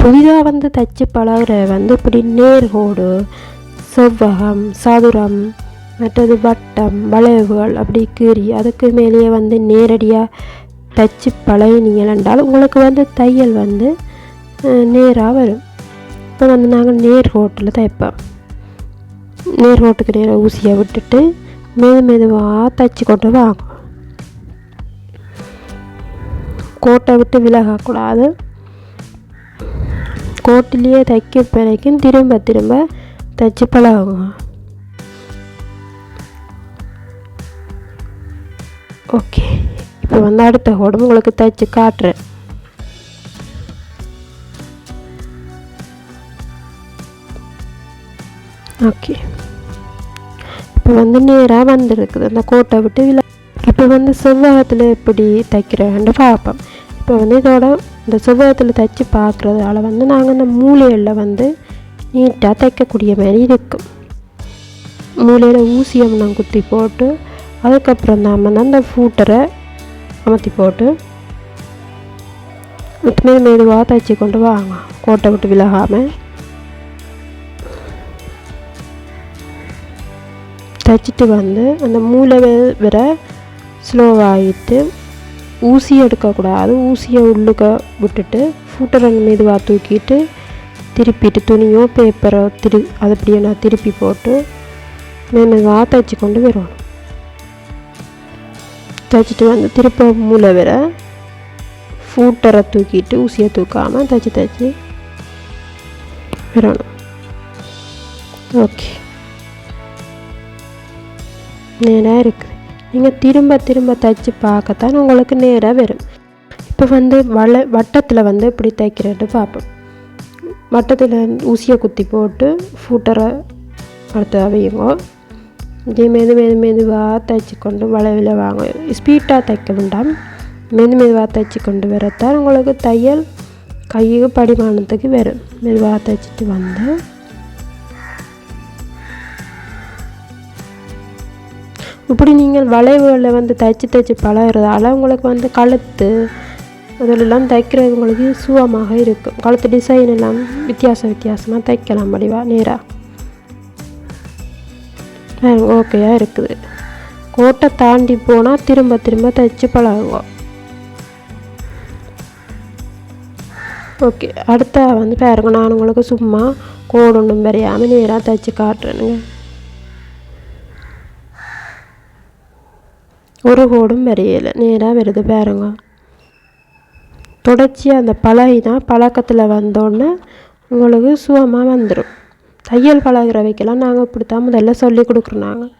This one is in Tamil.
புதிதாக வந்து தைச்சு பழகிற வந்து இப்படி நேர்கோடு செவ்வகம் சதுரம் மற்றது வட்டம் வளைவுகள் அப்படி கீறி அதுக்கு மேலேயே வந்து நேரடியாக தைச்சு பழகினீங்கள் என்றால் உங்களுக்கு வந்து தையல் வந்து நேராக வரும். இப்போ வந்து நாங்கள் நேர்கோட்டில் தைப்போம். நேர்கோட்டுக்கு நேராக ஊசியை விட்டுட்டு மெது மெதுவாக தைச்சி கொண்டு வாங்க. கோட்டை விட்டு விலகக்கூடாது. கோட்டிலேயே தைக்க பிறகும் திரும்ப திரும்ப தைச்சி பழகுங்க ஓகே இப்போ வந்து அடுத்த உடம்பு உங்களுக்கு தைச்சி காட்டுறேன். ஓகே. இப்போ வந்து நேராக வந்துருக்குது அந்த கோட்டை விட்டு விழா இப்போ வந்து செவ்வகத்தில் எப்படி தைக்கிறேன்னு பார்ப்போம் இப்போ வந்து இதோட இந்த செவ்வகத்தில் தைச்சி பார்க்குறதால வந்து நாங்கள் இந்த மூலையில் வந்து நீட்டாக தைக்கக்கூடிய மாதிரி இருக்கும் மூலையில் ஊசியம் நான் குத்தி போட்டு அதுக்கப்புறம் தான் வந்து அந்த ஃபூட்டரை அமர்த்தி போட்டு மேல் மெதுவாக தைச்சி கொண்டு வாங்க. கோட்டை விட்டு விலகாமல் தைச்சிட்டு வந்து அந்த மூளை வே- வர ஸ்லோவாகிட்டு ஊசி எடுக்கக்கூடாது ஊசியை உள்ளுக்க விட்டுட்டு ஃபூட்டரன் மெதுவாக தூக்கிட்டு திருப்பிட்டு துணியோ பேப்பரோ திரு அது அப்படியே நான் திருப்பி போட்டு மெதுவாக தைச்சி கொண்டு வரணும் தைச்சிட்டு வந்து திருப்ப மூளை வர ஃபூட்டரை தூக்கிட்டு ஊசியை தூக்காமல் தைச்சி தைச்சி வரணும் ஓகே. நேராக இருக்குது நீங்கள் திரும்ப திரும்ப தைச்சி பார்க்கத்தான் உங்களுக்கு நேராக வரும். இப்போ வந்து வள வட்டத்தில் வந்து இப்படி தைக்கிறேன்ட்டு பார்ப்போம். வட்டத்தில் ஊசியை குத்தி போட்டு ஃபூட்டரை அடுத்து அவையுங்க. இதே மெது மெது மெதுவாக தைச்சி கொண்டு வளைவில் வாங்க. ஸ்பீட்டாக தைக்க வேண்டாம். மெது மெதுவாக தைச்சி கொண்டு வரத்தான் உங்களுக்கு தையல் கையுக்கு படிமானத்துக்கு வரும். மெதுவாக தைச்சிட்டு வந்து இப்படி நீங்கள் வளைவுகளில் வந்து தைச்சி தைச்சி பழகுறதால உங்களுக்கு வந்து கழுத்து அதிலெல்லாம் தைக்கிறது உங்களுக்கு சுவமாக இருக்கும். கழுத்து டிசைன் எல்லாம் வித்தியாச வித்தியாசமாக தைக்கலாம் வடிவா நேராக ஓகேயாக இருக்குது. கோட்டை தாண்டி போனால் திரும்ப திரும்ப தைச்சி பழகுவோம். ஓகே அடுத்த வந்து பாருங்க நான் உங்களுக்கு சும்மா கோடு ஒன்றும் வரையாமல் நேராக தைச்சி காட்டுறேனுங்க. ஒரு கோடும் வரையலை. நேராக வருது பாருங்க. தொடர்ச்சியாக அந்த பழகினா பழக்கத்தில் வந்தோடனே உங்களுக்கு சுகமாக வந்துடும் தையல் பழகிற வைக்கலாம் நாங்கள் இப்படி தான் முதல்ல சொல்லி கொடுக்குறோம் நாங்கள்